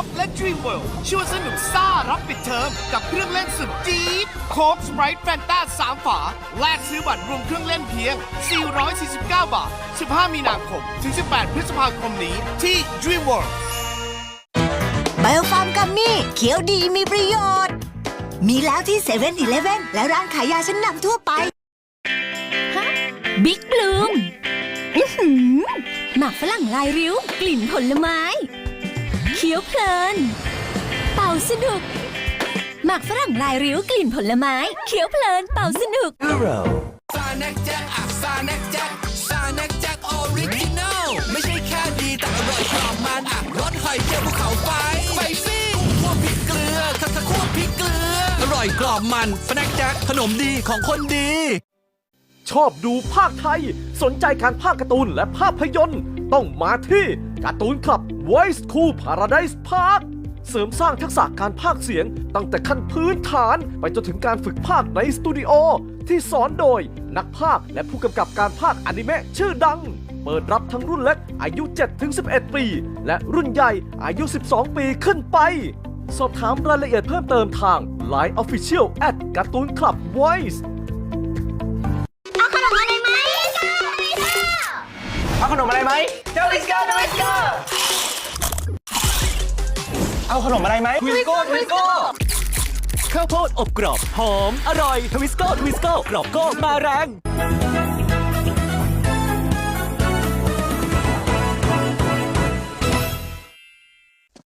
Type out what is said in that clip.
กและ Dream World ชวนสนุกซ่ารับปิดเทอมกับเครื่องเล่นสุดจี๊ดโค้กสไปร์แฟนตา3ฝา แลกซื้อบัตรรวมเครื่องเล่นเพียง 449 บาท 15 มีนาคม ถึง 18 พฤษภาคมนี้ที่ Dream World ไบโอฟาร์มกัมมี่เขียวดีมีประโยชน์ มีแล้วที่7 e เ e ่ e อและร้านขายยาชั้นนำทั่วไป บิ๊กบลูมหมักฝรั่งลายริ้ว กลิ่นผลไม้ เคี้ยวเพลิน เป่าสนุก หมักฝรั่งลายริ้วกลิ่นผลไม้ เคี้ยวเพลิน เป่าสนุกซาแน็กแจ็คอะซาแน็กแจ็คซาแน็กแจ็คออริจินัลไม่ใช่แค่ดีแต่อร่อยกรอบมันอะรสหอยเชลล์ภูเขาไฟไฟซี่คั่วพริกเกลือข้าวคั่วพริกเกลือ อร่อยกรอบมันสแน็กแจ็คขนมดีของคนดี ชอบดูภาคไทย สนใจการภาคการ์ตูนและภาพยนตร์ ต้องมาที่การ์ตูนคลับ Voice Cool Paradise Park เสริมสร้างทักษะการภาคเสียง ตั้งแต่ขั้นพื้นฐานไปจนถึงการฝึกภาคในสตูดิโอ ที่สอนโดยนักภาคและผู้กำกับการภาคอนิเมะชื่อดัง เปิดรับทั้งรุ่นเล็กอายุ 7-11 ปี และรุ่นใหญ่อายุ 12 ปีขึ้นไป สอบถามรายละเอียดเพิ่มเติมทาง Line Official at การ์ตูนคลับ Voice เอาขนมอะไรไหมเจ้าลิสโก้เจ้าลิสโก้เอาขนมอะไรไหมทวิสโก้ทวิสโก้ข้าวโพดอบกรอบหอม อร่อยทวิสโก้ทวิสโก้กรอบโก้มาแรง